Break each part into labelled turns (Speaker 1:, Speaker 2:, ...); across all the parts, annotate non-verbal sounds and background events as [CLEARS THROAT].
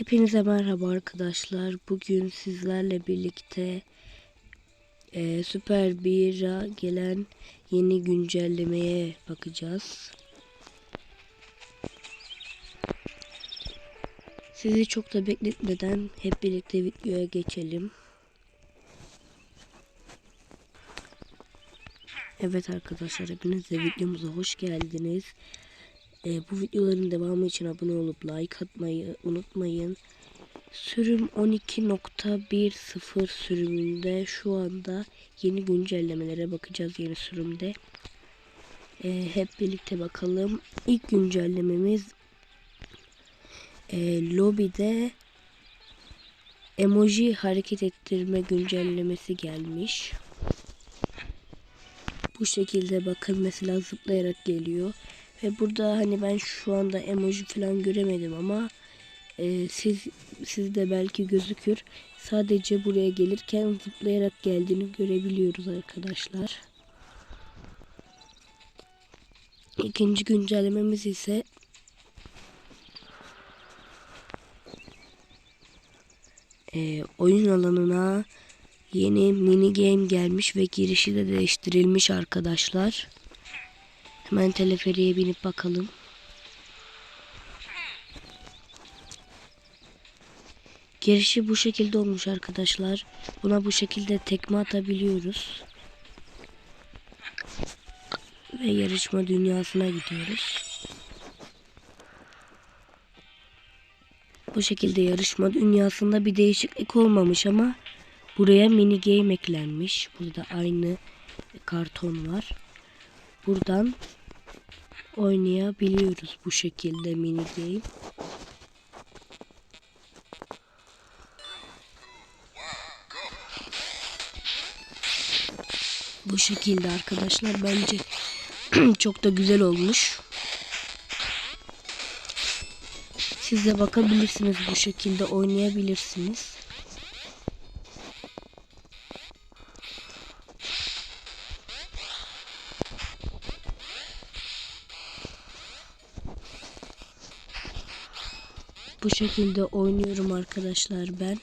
Speaker 1: Hepinize merhaba arkadaşlar. Bugün sizlerle birlikte e, Süper 1'a gelen yeni güncellemeye bakacağız. Sizi çok da bekletmeden hep birlikte videoya geçelim. Evet arkadaşlar hepiniz de videomuza hoş geldiniz. Ee, bu videoların devamı için abone olup like atmayı unutmayın. Sürüm 12.10 sürümünde şu anda yeni güncellemelere bakacağız yeni sürümde. Ee, hep birlikte bakalım. İlk güncellememiz e, lobide emoji hareket ettirme güncellemesi gelmiş. Bu şekilde bakın mesela zıplayarak geliyor. Ve burada hani ben şu anda emoji falan göremedim ama e, siz sizde belki gözükür. Sadece buraya gelirken zıplayarak geldiğini görebiliyoruz arkadaşlar. İkinci güncellememiz ise e, oyun alanına yeni mini game gelmiş ve girişi de değiştirilmiş arkadaşlar. Hemen teleferiye binip bakalım. Girişi bu şekilde olmuş arkadaşlar. Buna bu şekilde tekme atabiliyoruz. Ve yarışma dünyasına gidiyoruz. Bu şekilde yarışma dünyasında bir değişiklik olmamış ama buraya mini game eklenmiş. Burada aynı karton var. Buradan oynayabiliyoruz bu şekilde mini game. Bu şekilde arkadaşlar bence [CLEARS THROAT] çok da güzel olmuş. Siz de bakabilirsiniz bu şekilde oynayabilirsiniz. Bu şekilde oynuyorum arkadaşlar ben.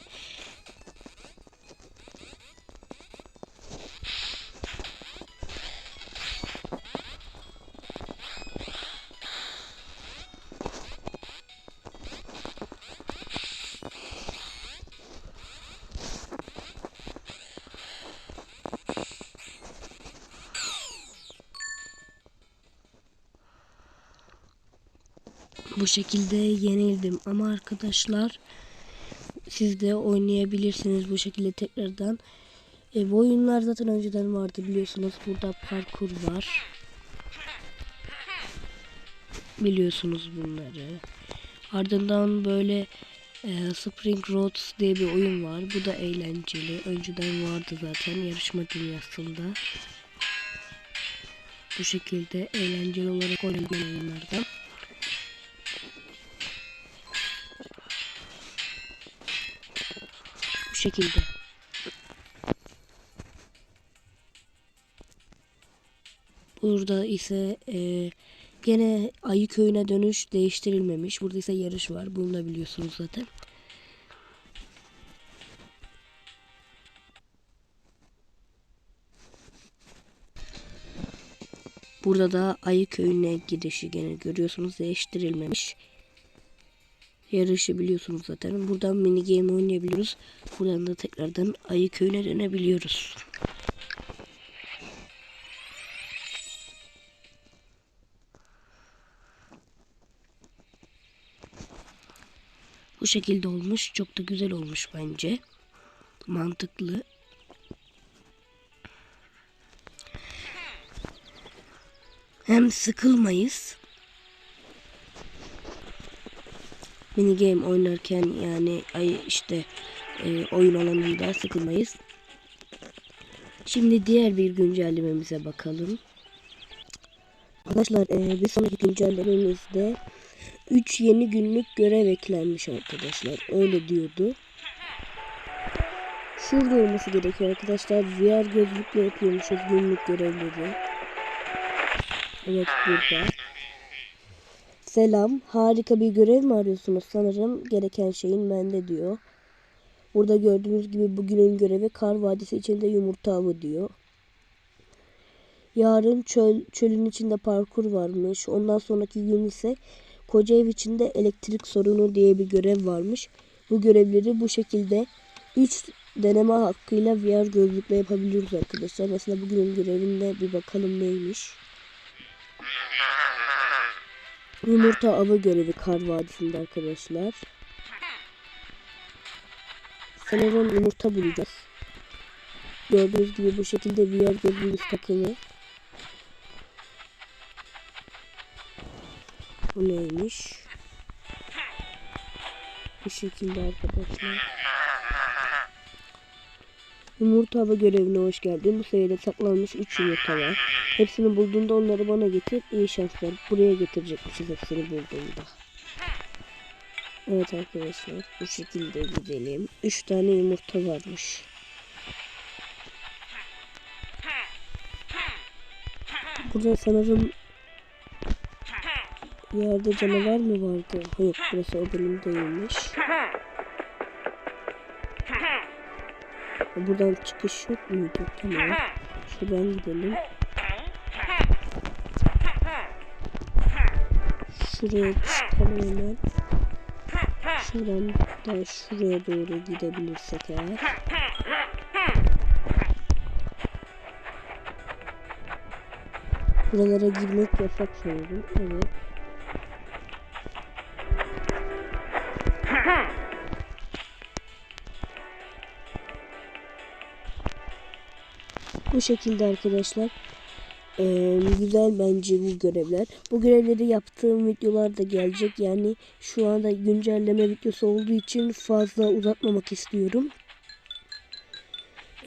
Speaker 1: Bu şekilde yenildim ama arkadaşlar siz de oynayabilirsiniz bu şekilde tekrardan. E, bu oyunlar zaten önceden vardı biliyorsunuz. Burada parkur var. Biliyorsunuz bunları. Ardından böyle e, Spring Roads diye bir oyun var. Bu da eğlenceli. Önceden vardı zaten yarışma dünyasında. Bu şekilde eğlenceli olarak oynanan oyunlardan. Şekilde. Burada ise e, gene ayı köyüne dönüş değiştirilmemiş. Burada ise yarış var. Bunu da biliyorsunuz zaten. Burada da ayı köyüne gidişi gene görüyorsunuz değiştirilmemiş. Yarışı biliyorsunuz zaten. Buradan mini game oynayabiliyoruz. Buradan da tekrardan ayı köyüne dönebiliyoruz. Bu şekilde olmuş. Çok da güzel olmuş bence. Mantıklı. Hem sıkılmayız. Mini game oynarken yani ay işte e, oyun alanında sıkılmayız. Şimdi diğer bir güncellememize bakalım. Arkadaşlar e, bir sonraki güncellememizde 3 yeni günlük görev eklenmiş arkadaşlar. Öyle diyordu. Şurada olması gerekiyor arkadaşlar. VR gözlükle yapıyormuşuz günlük görevleri. Evet burada. Selam. Harika bir görev mi arıyorsunuz? Sanırım gereken şeyin bende diyor. Burada gördüğünüz gibi bugünün görevi kar vadisi içinde yumurta avı diyor. Yarın çöl, çölün içinde parkur varmış. Ondan sonraki gün ise koca ev içinde elektrik sorunu diye bir görev varmış. Bu görevleri bu şekilde 3 deneme hakkıyla VR gözlükle yapabiliyoruz arkadaşlar. Mesela bugünün görevinde bir bakalım neymiş. [LAUGHS] Yumurta avı görevi kar vadisinde arkadaşlar. Sanırım yumurta bulacağız. Gördüğünüz gibi bu şekilde VR gözlüğümüz takılı. Bu neymiş? Bu şekilde arkadaşlar. Yumurta avı görevine hoş geldin. Bu sayede saklanmış 3 yumurta var. Hepsini bulduğunda onları bana getir. İyi şanslar. Buraya getirecekmişiz hepsini bulduğunda. Evet arkadaşlar bu şekilde gidelim. 3 tane yumurta varmış. Burada sanırım yerde canavar mı vardı? Yok burası o bölüm değilmiş. Buradan çıkış yok muydu? Tamam. Şuradan gidelim. Şuraya çıkalım hemen. Şuradan da şuraya doğru gidebilirsek eğer. Buralara girmek yasak sanırım. Evet. Bu şekilde arkadaşlar. Ee, güzel bence bu görevler. Bu görevleri yaptığım videolar da gelecek. Yani şu anda güncelleme videosu olduğu için fazla uzatmamak istiyorum.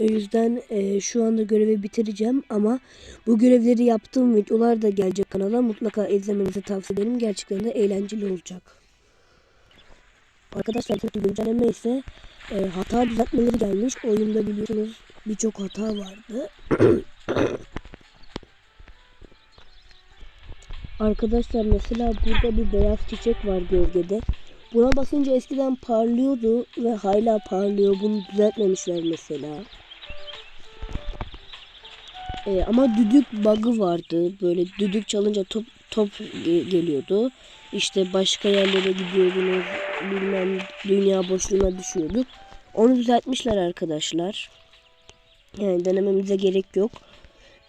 Speaker 1: O yüzden e, şu anda görevi bitireceğim ama bu görevleri yaptığım videolar da gelecek kanala. Mutlaka izlemenizi tavsiye ederim. Gerçekten de eğlenceli olacak. Arkadaşlar kötü güncelleme ise e, hata düzeltmeleri gelmiş. Oyunda biliyorsunuz birçok hata vardı. [COUGHS] Arkadaşlar mesela burada bir beyaz çiçek var gölgede. Buna basınca eskiden parlıyordu ve hala parlıyor. Bunu düzeltmemişler mesela. Ee, ama düdük bug'ı vardı. Böyle düdük çalınca top top geliyordu. İşte başka yerlere gidiyordunuz. Bilmem dünya boşluğuna düşüyorduk. Onu düzeltmişler arkadaşlar. Yani denememize gerek yok.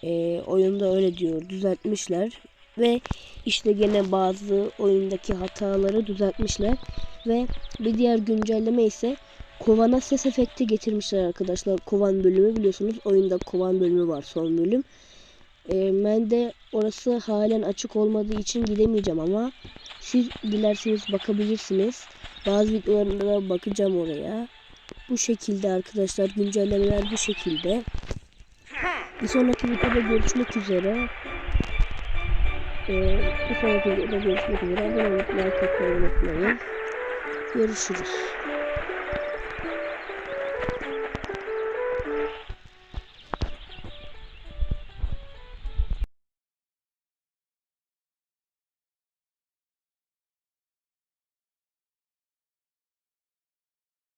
Speaker 1: Ee, oyunda öyle diyor. Düzeltmişler. Ve işte gene bazı oyundaki hataları düzeltmişler. Ve bir diğer güncelleme ise kovana ses efekti getirmişler arkadaşlar. Kovan bölümü biliyorsunuz. Oyunda kovan bölümü var son bölüm. Ee, ben de orası halen açık olmadığı için gidemeyeceğim ama siz dilerseniz bakabilirsiniz. Bazı videolarında da bakacağım oraya. Bu şekilde arkadaşlar güncellemeler bu şekilde. Bir sonraki videoda görüşmek üzere. Ee, bir sonraki videoda görüşmek üzere. Abone olmayı, like atmayı unutmayın. Görüşürüz.